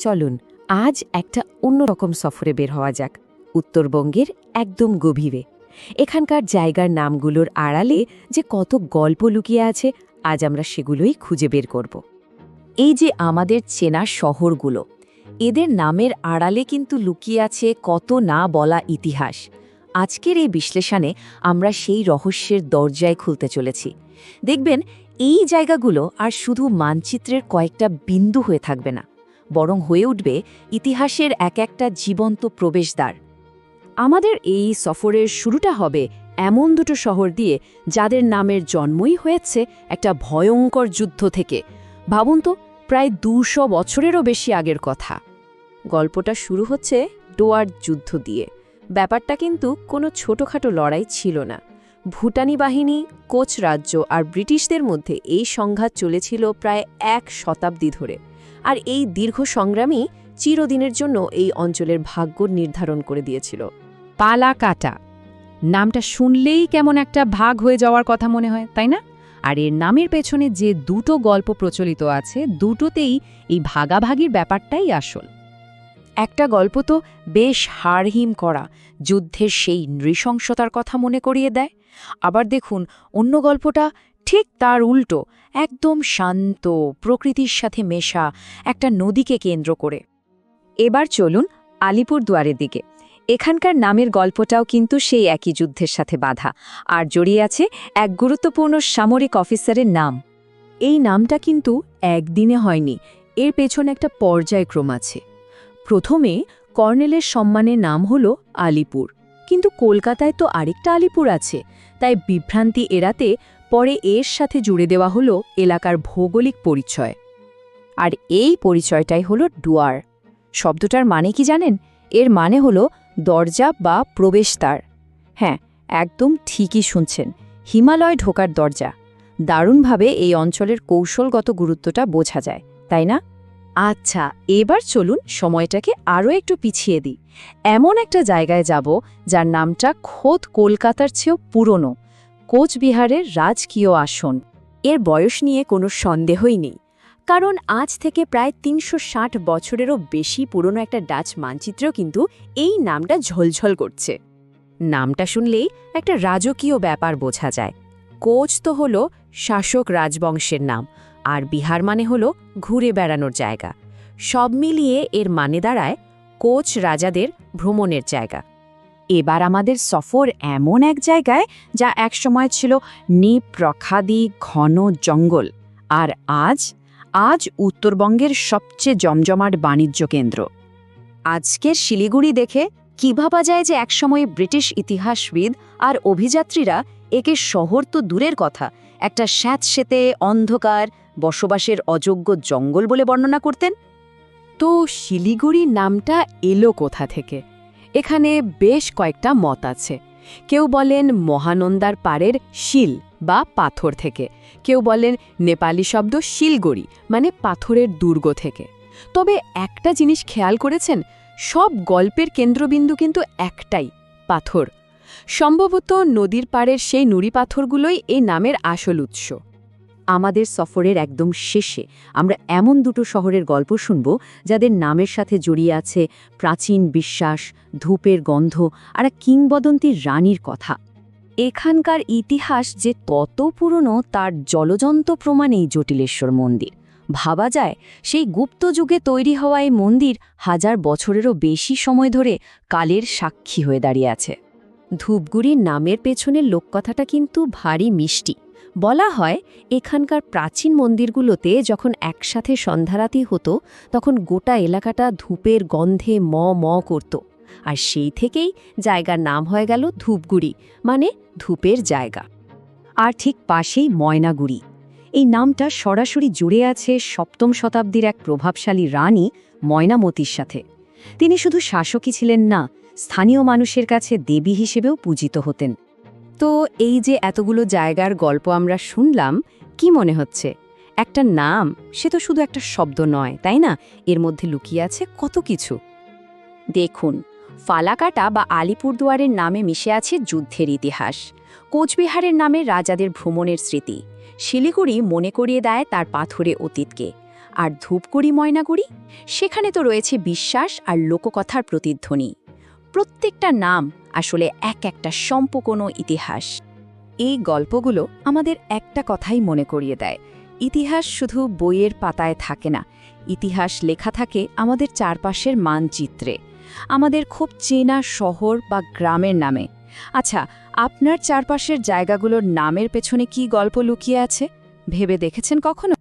চলুন, আজ একটা অন্যরকম সফরে বের হওয়া যাক। উত্তরবঙ্গের একদম গভীরে। এখানকার জায়গার নামগুলোর আড়ালে যে কত গল্প লুকিয়ে আছে, আজ আমরা সেগুলোই খুঁজে বের করব। এই যে আমাদের চেনা শহরগুলো, এদের নামের আড়ালে কিন্তু লুকিয়ে আছে কত না বলা ইতিহাস। আজকের এই বিশ্লেষণে আমরা সেই রহস্যের দরজায় খুলতে চলেছি। দেখবেন, এই জায়গাগুলো আর শুধু মানচিত্রের কয়েকটা বিন্দু হয়ে থাকবে না। বরং হয়ে উঠবে ইতিহাসের এক একটা জীবন্ত প্রবেশদ্বার। আমাদের এই সফরের শুরুটা হবে এমন দুটো শহর দিয়ে যাদের নামের জন্মই হয়েছে একটা ভয়ঙ্কর যুদ্ধ থেকে। ভাবুন তো, প্রায় দুশো বছরেরও বেশি আগের কথা। গল্পটা শুরু হচ্ছে ডোয়ার যুদ্ধ দিয়ে। ব্যাপারটা কিন্তু কোনো ছোটোখাটো লড়াই ছিল না। ভুটানি বাহিনী, কোচ রাজ্য আর ব্রিটিশদের মধ্যে এই সংঘাত চলেছিল প্রায় এক শতাব্দী ধরে। আর এই দীর্ঘ সংগ্রামই চিরদিনের জন্য এই অঞ্চলের ভাগ্য নির্ধারণ করে দিয়েছিল। পালাকাটা। নামটা শুনলেই কেমন একটা ভাগ হয়ে যাওয়ার কথা মনে হয়, তাই না? আর এর নামের পেছনে যে দুটো গল্প প্রচলিত আছে, দুটোতেই এই ভাগাভাগির ব্যাপারটাই আসল। একটা গল্প তো বেশ হাড়হিম করা, যুদ্ধের সেই নৃশংসতার কথা মনে করিয়ে দেয়। আবার দেখুন, অন্য গল্পটা ঠিক তার উল্টো, একদম শান্ত, প্রকৃতির সাথে মেশা একটা নদীকে কেন্দ্র করে। এবার চলুন আলিপুর দুয়ারের দিকে। এখানকার নামের গল্পটাও কিন্তু সেই একই যুদ্ধের সাথে বাধা। আর জড়িয়ে আছে এক গুরুত্বপূর্ণ সামরিক অফিসারের নাম। এই নামটা কিন্তু একদিনে হয়নি, এর পেছনে একটা পর্যায়ক্রম আছে। প্রথমে কর্নেলের সম্মানে নাম হল আলিপুর। কিন্তু কলকাতায় তো আরেকটা আলিপুর আছে, তাই বিভ্রান্তি এড়াতে পরে এর সাথে জুড়ে দেওয়া হলো এলাকার ভৌগোলিক পরিচয়। আর এই পরিচয়টাই হলো ডুয়ার। শব্দটার মানে কি জানেন? এর মানে হলো দরজা বা প্রবেশদ্বার। হ্যাঁ একদম ঠিকই শুনছেন, হিমালয় ঢোকার দরজা। দারুণভাবে এই অঞ্চলের কৌশলগত গুরুত্বটা বোঝা যায়, তাই না? আচ্ছা এবার চলুন সময়টাকে আরও একটু পিছিয়ে দিই। এমন একটা জায়গায় যাব যার নামটা খোদ কলকাতার চেয়েও পুরনো, কোচবিহারের রাজকীয় আসন। এর বয়স নিয়ে কোনো সন্দেহই নেই, কারণ আজ থেকে প্রায় তিনশো ষাট বছরেরও বেশি পুরনো একটা ডাচ মানচিত্র কিন্তু এই নামটা ঝলঝল করছে। নামটা শুনলেই একটা রাজকীয় ব্যাপার বোঝা যায়। কোচ তো হল শাসক রাজবংশের নাম আর বিহার মানে হল ঘুরে বেড়ানোর জায়গা। সব মিলিয়ে এর মানে দাঁড়ায় কোচ রাজাদের ভ্রমণের জায়গা। এবার আমাদের সফর এমন এক জায়গায় যা একসময় ছিল নিপ্রখাদি ঘন জঙ্গল আর আজ আজ উত্তরবঙ্গের সবচেয়ে জমজমাট বাণিজ্য কেন্দ্র। আজকের শিলিগুড়ি দেখে কি ভাবা যায় যে একসময়ে ব্রিটিশ ইতিহাসবিদ আর অভিযাত্রীরা একে শহর তো দূরের কথা, একটা স্যাঁতসেতে, অন্ধকার, বসবাসের অযোগ্য জঙ্গল বলে বর্ণনা করতেন? তো শিলিগুড়ি নামটা এলো কোথা থেকে? এখানে বেশ কয়েকটা মত আছে। কেউ বলেন মহানন্দার পাড়ের শিল বা পাথর থেকে। কেউ বলেন নেপালি শব্দ শিলগড়ি মানে পাথরের দুর্গ থেকে। তবে একটা জিনিস খেয়াল করেছেন সব গল্পের কেন্দ্রবিন্দু কিন্তু একটাই, পাথর। সম্ভবত নদীর পাড়ের সেই নুড়ি পাথরগুলোই এই নামের আসল উৎস। আমাদের সফরের একদম শেষে আমরা এমন দুটো শহরের গল্প শুনব যাদের নামের সাথে জড়িয়ে আছে প্রাচীন বিশ্বাস, ধূপের গন্ধ আর এক কিংবদন্তির রানীর কথা। এখানকার ইতিহাস যে তত পুরনো তার জলজন্ত প্রমাণেই জটিলেশ্বর মন্দির। ভাবা যায়, সেই গুপ্ত যুগে তৈরি হওয়া এই মন্দির হাজার বছরেরও বেশি সময় ধরে কালের সাক্ষী হয়ে দাঁড়িয়ে আছে। ধূপগুড়ির নামের পেছনের লোককথাটা কিন্তু ভারী মিষ্টি। বলা হয়, এখানকার প্রাচীন মন্দিরগুলোতে যখন একসাথে সন্ধ্যারাতি হতো, তখন গোটা এলাকাটা ধূপের গন্ধে ম ম করত। আর সেই থেকেই জায়গার নাম হয়ে গেল ধূপগুড়ি মানে ধূপের জায়গা। আর ঠিক পাশেই ময়নাগুড়ি। এই নামটা সরাসরি জুড়ে আছে সপ্তম শতাব্দীর এক প্রভাবশালী রানী ময়নামতির সাথে। তিনি শুধু শাসকই ছিলেন না, স্থানীয় মানুষের কাছে দেবী হিসেবেও পূজিত হতেন। তো এই যে এতগুলো জায়গার গল্প আমরা শুনলাম, কি মনে হচ্ছে? একটা নাম, সে তো শুধু একটা শব্দ নয়, তাই না? এর মধ্যে লুকিয়ে আছে কত কিছু। দেখুন, ফালাকাটা বা আলিপুরদুয়ারের নামে মিশে আছে যুদ্ধের ইতিহাস। কোচবিহারের নামে রাজাদের ভ্রমণের স্মৃতি। শিলিগুড়ি মনে করিয়ে দেয় তার পাথরে অতীতকে। আর ধূপগুড়ি, ময়নাগুড়ি? সেখানে তো রয়েছে বিশ্বাস আর লোককথার প্রতিধ্বনি। প্রত্যেকটা নাম আসলে এক একটা সম্পূর্ণ ইতিহাস। এই গল্পগুলো আমাদের একটা কথাই মনে করিয়ে দেয়। ইতিহাস শুধু বইয়ের পাতায় থাকে না। ইতিহাস লেখা থাকে আমাদের চারপাশের মানচিত্রে। আমাদের খুব চেনা শহর বা গ্রামের নামে। আচ্ছা আপনার চারপাশের জায়গাগুলোর নামের পেছনে কি গল্প লুকিয়ে আছে? ভেবে দেখেছেন কখনো?